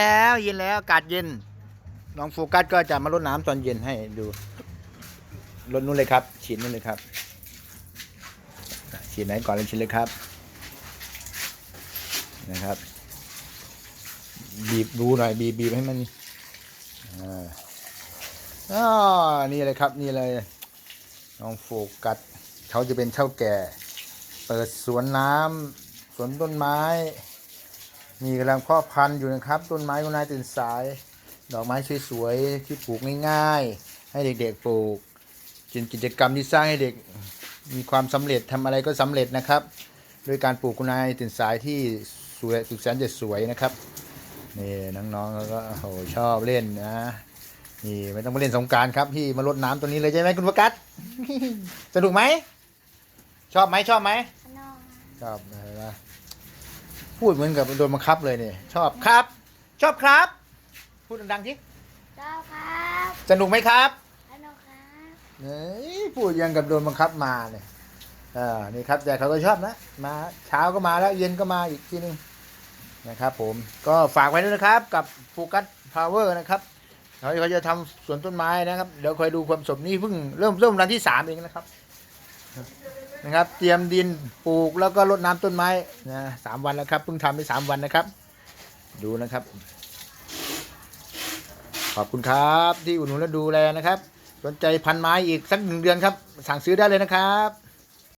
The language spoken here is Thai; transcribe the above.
แล้วเย็นแล้วอากาศเย็นน้องโฟกัสก็จะมารดน้ำตอนเย็นให้ดูรดนู้นเลยครับ ฉีดนู้นเลยครับ ฉีดไหนก่อนเลยฉีดเลยครับ นะครับ บีบดูหน่อยบีบบีบให้มันอ่านี่เลยครับนี่เลยน้องโฟกัสเขาจะเป็นเท่าแก่ เปิดสวนน้ำสวนต้นไม้ มีกำลังเพ่อพันธุ์อยู่นะครับ ต้นไม้คุณนายตื่นสาย ดอกไม้สวยๆที่ปลูกง่ายๆ ให้เด็กๆปลูกเป็นกิจกรรมที่สร้างให้เด็กมีความสำเร็จทำอะไรก็สำเร็จนะครับ โดยการปลูกคุณนายตื่นสายที่สวยสุดแสนจะสวยนะครับนี่น้องๆเขาก็โอ้โหชอบเล่นนะนี่ไม่ต้องมาเล่นสงกรารครับพี่มารดน้ำตัวนี้เลยใช่ไหมคุณประกัศสนุกไหมชอบไหมชอบไหมน้องชอบเห็นไหม พูดเหมือนกับโดนบังคับเลยเนี่ยชอบครับ ชอบครับ พูดดังๆทีเจ้าครับสนุกไหมครับน้องครับเฮ้ยพูดยังกับโดนบังคับมาเนี่ยอ่านี่ครับแต่เขาก็ชอบนะมาเช้าก็มาแล้วเย็นก็มาอีกทีนึงนะครับ ผมก็ฝากไว้ด้วยนะครับ กับโฟกัสพาวเวอร์นะครับเขาเขาจะทำสวนต้นไม้นะครับ เดี๋ยวคอยดูความสมนี่เพิ่งเริ่มเริ่มรันที่สามเองนะครับ นะครับ เตรียมดินปลูกแล้วก็รดน้ำต้นไม้นะสามวันแล้วครับเพิ่งทำไปสามวันนะครับ ดูนะครับ ขอบคุณครับที่อุดหนุนและดูแลนะครับ สนใจพันไม้อีกสักหนึ่งเดือนครับ สั่งซื้อได้เลยนะครับ